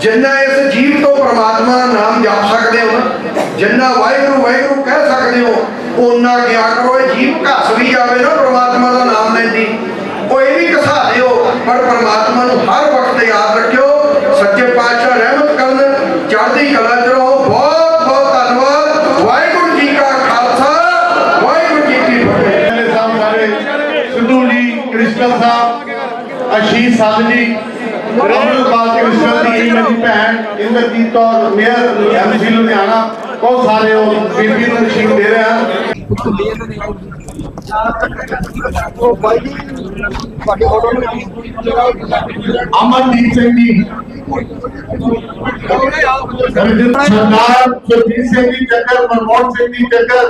ਜਿੰਨਾ ਇਸ ਜੀਵ ਤੋਂ ਪਰਮਾਤਮਾ ਦਾ ਨਾਮ ਜਪ ਸਕਦੇ ਹੋ ਨਾ, ਜਿੰਨਾ ਵਾਹਿਗੁਰੂ ਵਾਹਿਗੁਰੂ ਕਹਿ ਸਕਦੇ ਹੋ, ਓਨਾ ਕਿਆ ਕਰੋ, ਇਹ ਜੀਵ ਘਸ ਵੀ ਜਾਵੇ ਨਾ ਪ੍ਰਮਾਤਮਾ ਦਾ ਨਾਮ ਲੈਂਦੀ। ਉਹ ਇਹ ਵੀ ਘਸਾ ਦਿਓ, ਪਰ ਪ੍ਰਮਾਤਮਾ ਨੂੰ ਹਰ ਵਕਤ ਯਾਦ ਰੱਖਿਓ, ਸੱਚੇ ਪਾਤਸ਼ਾਹ ਰਹਿਮਤ ਕਰਨ, ਚੜ੍ਹਦੀ ਕਲਾ ਚ ਰਹੋ। ਬਹੁਤ ਬਹੁਤ ਧੰਨਵਾਦ। ਵਾਹਿਗੁਰੂ ਜੀ ਕਾ ਖਾਲਸਾ, ਵਾਹਿਗੁਰੂ ਜੀ ਕੀ ਫਤਿਹ। ਐਮਐਲਏ ਸਾਹਿਬ ਸਿੱਧੂ ਜੀ ਕ੍ਰਿਸਟਲ ਸਾਹਿਬ ਅਸ਼ੀਸ਼ ਸਾਹਿਬ ਜੀ ਅਮਰਪਾਲ ਕ੍ਰਿਸਟਲ ਦੀ ਇੰਦਰਜੀਤ ਕੌਰ ਮੇਅਰ ਐਮਸੀ ਲੁਧਿਆਣਾ, ਬਹੁਤ ਸਾਰੇ ਉਹ ਬੀਬੀ ਨੂੰ ਨਸ਼ੀਨ ਦੇ ਰਹੇ ਹਨ। ਅਮਨਦੀਪ ਸਿੰਘ ਜੀ। ਸਰਦਾਰ ਸੁਰਜੀਤ ਸਿੰਘ ਜੀ ਚੱਕਰ, ਮਨਮੋਹਨ ਸਿੰਘ ਜੀ ਚੱਕਰ,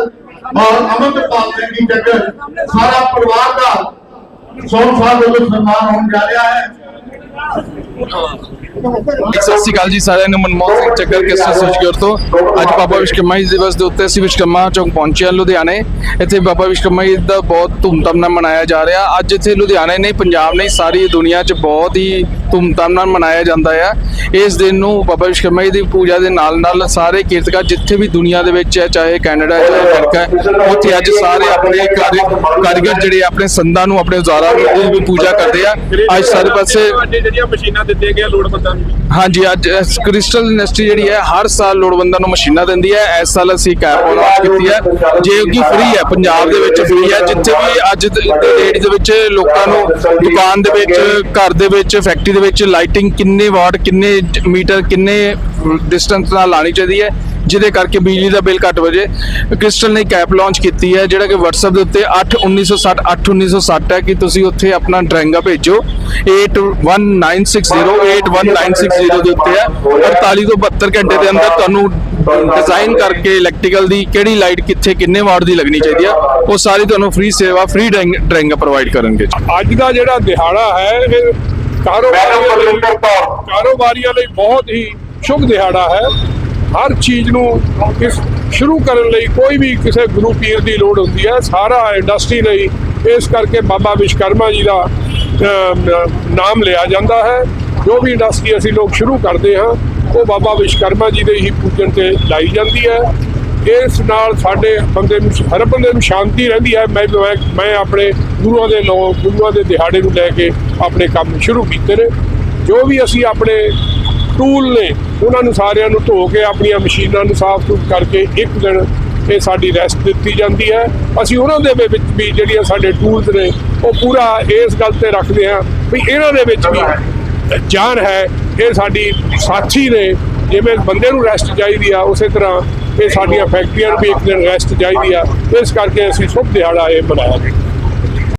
ਔਰ ਅਮਰਪਾਲ ਸਿੰਘ ਜੀ ਚੱਕਰ, ਸਾਰਾ ਪਰਿਵਾਰ ਦਾ ਸੋਨ ਸਾਹਿਬ ਵੱਲੋਂ ਸਨਮਾਨ ਹੋਣ ਜਾ ਰਿਹਾ ਹੈ। ਸਤਿ ਸ਼੍ਰੀ ਅਕਾਲ ਜੀ, ਸਾਰਿਆਂ ਨੂੰ ਮਨਮੋਹਨ ਸਿੰਘ ਚੱਕਰ ਕੇ ਸੁਸ਼ਗਰ ਤੋਂ? ਅੱਜ ਬਾਬਾ ਵਿਸ਼ਕਰਮਾ ਜੀ ਦਿਵਸ ਦੇ ਉੱਤੇ ਅਸੀਂ ਵਿਸ਼ਕਰਮਾ ਚੌਕ ਪਹੁੰਚੇ ਲੁਧਿਆਣੇ। ਇੱਥੇ ਬਾਬਾ ਵਿਸ਼ਕਰਮਾ ਜੀ ਦਾ ਬਹੁਤ ਧੂਮਧਾਮ ਨਾਲ ਮਨਾਇਆ ਜਾ ਰਿਹਾ। ਅੱਜ ਇੱਥੇ ਲੁਧਿਆਣੇ ਨਹੀਂ, ਪੰਜਾਬ ਨਹੀਂ, ਸਾਰੀ ਦੁਨੀਆ 'ਚ ਬਹੁਤ ਹੀ ਧੂਮਧਾਮ ਨਾਲ ਮਨਾਇਆ ਜਾਂਦਾ ਹੈ ਇਸ ਦਿਨ ਨੂੰ ਬਾਬਾ ਵਿਸ਼ਕਰਮਾ ਜੀ ਦੀ ਪੂਜਾ ਦੇ ਨਾਲ ਨਾਲ ਸਾਰੇ ਕੀਰਤਕਾਰ ਜਿੱਥੇ ਵੀ ਦੁਨੀਆ ਦੇ ਵਿੱਚ ਹੈ, ਚਾਹੇ ਕੈਨੇਡਾ ਚਾਹੇ ਅਮਰੀਕਾ ਹੈ, ਉੱਥੇ ਅੱਜ ਸਾਰੇ ਆਪਣੇ ਕਾਰੀਗਰ ਜਿਹੜੇ ਆਪਣੇ ਸੰਦਾਂ ਨੂੰ, ਆਪਣੇ ਉਜ਼ਾਰਾਂ ਨੂੰ ਪੂਜਾ ਕਰਦੇ ਆ। ਅੱਜ ਸਾਰੇ ਪਾਸੇ ਜਿਹੜੀਆਂ ਮਸ਼ੀਨਾਂ ਦਿੱਤੀਆਂ ਗਿਆ ਲੋੜਵੰਦਾਂ ਨੂੰ? ਹਾਂਜੀ, ਅੱਜ ਇਸ ਕ੍ਰਿਸਟਲ ਇੰਡਸਟਰੀ ਜਿਹੜੀ ਹੈ, ਹਰ ਸਾਲ ਲੋੜਵੰਦਾਂ ਨੂੰ ਮਸ਼ੀਨਾਂ ਦਿੰਦੀ ਹੈ। ਇਸ ਸਾਲ ਅਸੀਂ ਕੈਪ ਲਾਂਚ ਕੀਤੀ ਹੈ। ਜੇ ਕਿ ਫ੍ਰੀ ਹੈ, ਪੰਜਾਬ ਦੇ ਵਿੱਚ ਫ੍ਰੀ ਹੈ। ਜਿੱਥੇ ਵੀ ਅੱਜ ਦੀ ਡੇਟ ਦੇ ਵਿੱਚ ਲੋਕਾਂ ਨੂੰ ਦੁਕਾਨ ਦੇ ਵਿੱਚ, ਘਰ ਦੇ ਵਿੱਚ ਫੈਕਟਰੀ ਦੇ ਵਿੱਚ ਲਾਈਟਿੰਗ ਕਿੰਨੇ ਵਾਟ ਕਿੰਨੇ ਮੀਟਰ ਕਿੰਨੇ ਡਿਸਟੈਂਸ ਨਾਲ ਲਾਣੀ ਚਾਹੀਦੀ ਹੈ। ਜਿਹਦੇ ਕਰਕੇ ਬਿਜਲੀ ਦਾ ਬਿੱਲ ਘੱਟ ਵਜੇ ਕ੍ਰਿਸਟਲ ਨੇ ਕੈਪ ਲਾਂਚ ਕੀਤੀ ਹੈ ਜਿਹੜਾ ਕਿ WhatsApp ਦੇ ਉੱਤੇ 81960 81960 ਹੈ ਕਿ ਤੁਸੀਂ ਉੱਥੇ ਆਪਣਾ ਡਰਾਇੰਗਾ ਭੇਜੋ। 81960 81960 ਦੇ ਉੱਤੇ ਹੈ। 48 ਤੋਂ 72 ਘੰਟੇ ਦੇ ਅੰਦਰ ਤੁਹਾਨੂੰ ਡਿਜ਼ਾਈਨ ਕਰਕੇ ਇਲੈਕਟ੍ਰੀਕਲ ਦੀ ਕਿਹੜੀ ਲਾਈਟ ਕਿੱਥੇ ਕਿੰਨੇ ਵਾਟ ਦੀ ਲੱਗਣੀ ਚਾਹੀਦੀ ਹੈ ਉਹ ਸਾਰੀ ਤੁਹਾਨੂੰ ਫ੍ਰੀ ਸੇਵਾ ਫ੍ਰੀ ਡਰਾਇੰਗਾ ਪ੍ਰੋਵਾਈਡ ਕਰਨਗੇ। ਅੱਜ ਦਾ ਜਿਹੜਾ ਦਿਹਾੜਾ ਹੈ ਇਹ ਕਾਰੋਬਾਰੀਆਂ ਲਈ ਕਾਰੋਬਾਰੀਆਂ ਲਈ ਬਹੁਤ ਹੀ ਸ਼ੁਭ ਦਿਹਾੜਾ ਹੈ। ਹਰ ਚੀਜ਼ ਨੂੰ ਇਸ ਸ਼ੁਰੂ ਕਰਨ ਲਈ ਕੋਈ ਵੀ ਕਿਸੇ ਗੁਰੂ ਪੀਰ ਦੀ ਲੋੜ ਹੁੰਦੀ ਹੈ। ਸਾਰਾ ਇੰਡਸਟਰੀ ਲਈ ਇਸ ਕਰਕੇ ਬਾਬਾ ਵਿਸ਼ਕਰਮਾ ਜੀ ਦਾ ਨਾਮ ਲਿਆ ਜਾਂਦਾ ਹੈ। ਜੋ ਵੀ ਇੰਡਸਟਰੀ ਅਸੀਂ ਲੋਕ ਸ਼ੁਰੂ ਕਰਦੇ ਹਾਂ, ਉਹ ਬਾਬਾ ਵਿਸ਼ਕਰਮਾ ਜੀ ਦੇ ਹੀ ਪੂਜਨ ਤੇ ਲਾਈ ਜਾਂਦੀ ਹੈ। ਇਸ ਨਾਲ ਸਾਡੇ ਬੰਦੇ ਨੂੰ, ਹਰ ਬੰਦੇ ਨੂੰ ਸ਼ਾਂਤੀ ਰਹਿੰਦੀ ਹੈ। ਮੈਂ ਮੈਂ ਆਪਣੇ ਗੁਰੂਆਂ ਦੇ ਨਾਂ ਗੁਰੂਆਂ ਦੇ ਦਿਹਾੜੇ ਨੂੰ ਲੈ ਕੇ ਆਪਣੇ ਕੰਮ ਸ਼ੁਰੂ ਕੀਤੇ ਨੇ। ਜੋ ਵੀ ਅਸੀਂ ਆਪਣੇ ਟੂਲ ਨੇ ਉਹਨਾਂ ਨੂੰ ਸਾਰਿਆਂ ਨੂੰ ਧੋ ਕੇ ਆਪਣੀਆਂ ਮਸ਼ੀਨਾਂ ਨੂੰ ਸਾਫ਼ ਸੁਥਰਾ ਕਰਕੇ ਇੱਕ ਦਿਨ ਇਹ ਸਾਡੀ ਰੈਸਟ ਦਿੱਤੀ ਜਾਂਦੀ ਹੈ। ਅਸੀਂ ਉਹਨਾਂ ਦੇ ਵਿੱਚ ਵੀ ਜਿਹੜੀਆਂ ਸਾਡੇ ਟੂਲਸ ਨੇ, ਉਹ ਪੂਰਾ ਇਸ ਗੱਲ ਤੇ ਰੱਖਦੇ ਹਾਂ ਵੀ ਇਹਨਾਂ ਦੇ ਵਿੱਚ ਵੀ ਜਾਨ ਹੈ। ਇਹ ਸਾਡੀ ਸਾਥੀ ਨੇ, ਜਿਵੇਂ ਬੰਦੇ ਨੂੰ ਰੈਸਟ ਚਾਹੀਦੀ ਆ, ਉਸੇ ਤਰ੍ਹਾਂ ਇਹ ਸਾਡੀਆਂ ਫੈਕਟਰੀਆਂ ਨੂੰ ਵੀ ਇੱਕ ਦਿਨ ਰੈਸਟ ਚਾਹੀਦੀ ਆ। ਇਸ ਕਰਕੇ ਅਸੀਂ ਸ਼ੁਭ ਦਿਹਾੜਾ ਇਹ ਮਨਾਇਆ